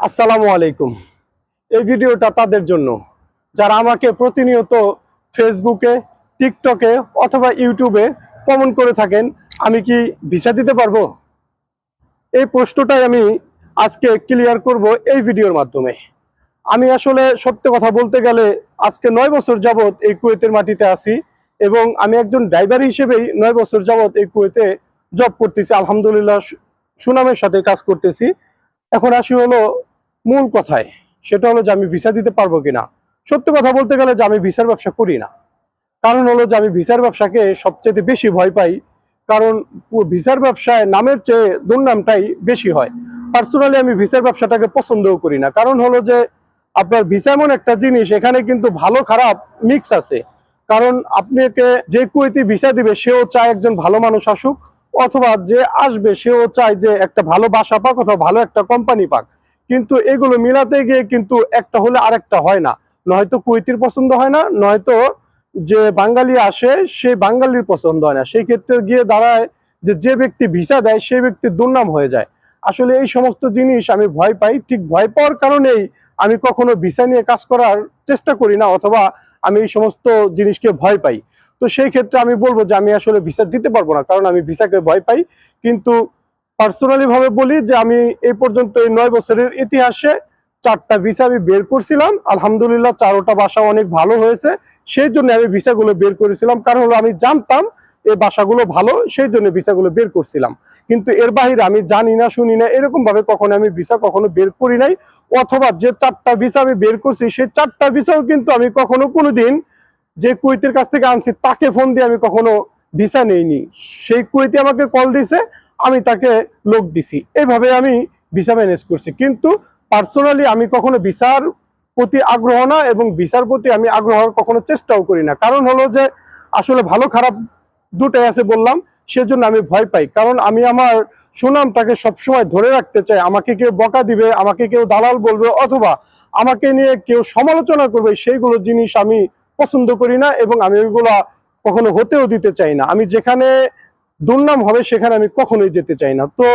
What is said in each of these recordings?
আসসালামু আলাইকুম। এই ভিডিওটা তাদের জন্য। যারা আমাকে প্রতিনিয়ত ফেসবুকে টিকটকে অথবা ইউটিউবে কমেন্ট করে থাকেন, আমি কি ভিসা দিতে পারব? এই প্রশ্নটাই আমি আজকে ক্লিয়ার করব এই ভিডিওর মাধ্যমে। আমি আসলে সত্য কথা বলতে গেলে আজকে নয় বছর যাবৎ এই কুয়েতের মাটিতে আছি এবং আমি একজন ড্রাইভার হিসেবেই নয় বছর যাবৎ এই কুয়েতে জব করতেছি। আলহামদুলিল্লাহ সুনামের সাথে কাজ করতেছি। এখন আসি হলো মূল কথায়, সেটা হলো যে আমি ভিসা দিতে পারব কিনা। সত্য কথা বলতে গেলে যে আমি ভিসার ব্যবসা করি না। কারণ হলো যে আমি ভিসার ব্যবসাকে সবচেয়ে বেশি ভয় পাই। কারণ ভিসার ব্যবসায় নামের চেয়ে দুর্নামটাই বেশি হয়। পার্সোনালি আমি ভিসার ব্যবসাটাকে পছন্দও করি না। কারণ হলো যে আপনার ভিসা এমন একটা জিনিস, এখানে কিন্তু ভালো খারাপ মিক্স আছে। কারণ আপনাকে যে কুয়েতি ভিসা দিবে, সেও চায় একজন ভালো মানুষ আসুক, অথবা যে আসবে, সেও চায় যে একটা ভালো বাসা পাক অথবা ভালো একটা কোম্পানি পাক। কিন্তু এগুলো মিলাতে গিয়ে কিন্তু একটা হলে আরেকটা হয় না। নয়তো কুয়েতির পছন্দ হয় না, নয়তো যে বাঙালি আসে, সে বাঙালির পছন্দ হয় না। সেই ক্ষেত্রে গিয়ে দাঁড়ায় যে যে ব্যক্তি ভিসা দেয় সেই ব্যক্তির দুর্নাম হয়ে যায়। আসলে এই সমস্ত জিনিস আমি ভয় পাই। ঠিক ভয় পাওয়ার কারণেই আমি কখনো ভিসা নিয়ে কাজ করার চেষ্টা করি না, অথবা আমি এই সমস্ত জিনিসকে ভয় পাই। তো সেই ক্ষেত্রে আমি বলব যে, আমি আসলে ভিসা দিতে পারব না, কারণ আমি ভিসাকে ভয় পাই। কিন্তু পার্সোনালি ভাবে বলি যে আমি এই পর্যন্ত এই নয় বছরের ইতিহাসে চারটা ভিসা আমি বের করছিলাম। আলহামদুলিল্লাহ চারোটা বাসা অনেক ভালো হয়েছে। সেই জন্য আমি ভিসাগুলো বের করেছিলাম। কারণ হলো আমি জানতাম এই বাসাগুলো ভালো, সেই জন্য ভিসাগুলো বের করছিলাম। কিন্তু এর বাহিরে আমি জানি না, শুনি না, এরকম ভাবে কখনো আমি ভিসা কখনো বের করি নাই। অথবা যে চারটা ভিসা আমি বের করছি, সেই চারটা ভিসাও কিন্তু আমি কখনো কোনোদিন যে কুয়েতের কাছ থেকে আনছি, তাকে ফোন দিয়ে আমি কখনো ভিসা নেইনি। সেই কুয়েতি আমাকে কল দিছে। আমি তাকে লোক দিছি। এইভাবে আমি ভিসা ম্যানেজ করছি। কিন্তু পার্সোনালি আমি কখনো ভিসার প্রতি আগ্রহ না এবং ভিসার প্রতি আমি আগ্রহ কখনো চেষ্টাও করি না। কারণ হলো যে, আসলে ভালো খারাপ দুটাই আছে বললাম, সেজন্য আমি ভয় পাই। কারণ আমি আমার সুনামটাকে সবসময় ধরে রাখতে চাই। আমাকে কেউ বকা দিবে, আমাকে কেউ দালাল বলবে, অথবা আমাকে নিয়ে কেউ সমালোচনা করবে, সেইগুলো জিনিস আমি পছন্দ করি না এবং আমি ওইগুলা কখনো হতেও দিতে চাই না। আমি যেখানে দুর্নাম হবে, সেখানে আমি কখনোই যেতে চাই না। তো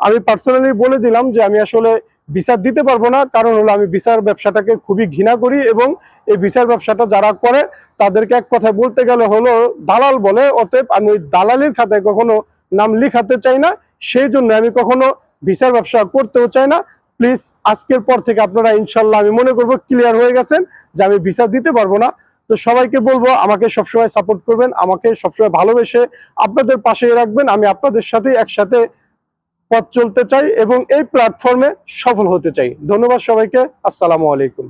আমি পার্সোনালি বলে দিলাম যে আমি আসলে বিচার দিতে পারব না, কারণ হলো আমি বিচার ব্যবসাটাকে খুবই ঘৃণা করি এবং এই বিচার ব্যবসাটা যারা করে, তাদেরকে এক কথায় বলতে গেলে হলো দালাল বলে, অতএব আমি ওই দালালির খাতায় কখনো নাম লিখাতে চাই না। সেই জন্য আমি কখনো বিচার ব্যবসা করতেও চাই না। প্লিজ, আজকের পর থেকে আপনারা ইনশাল্লাহ আমি মনে করব ক্লিয়ার হয়ে গেছেন যে আমি ভিসা দিতে পারব না। তো সবাইকে বলব, আমাকে সবসময় সাপোর্ট করবেন, আমাকে সবসময় ভালোবেসে আপনাদের পাশে রাখবেন। আমি আপনাদের সাথে একসাথে পথ চলতে চাই এবং এই প্ল্যাটফর্মে সফল হতে চাই। ধন্যবাদ সবাইকে। আসসালামু আলাইকুম।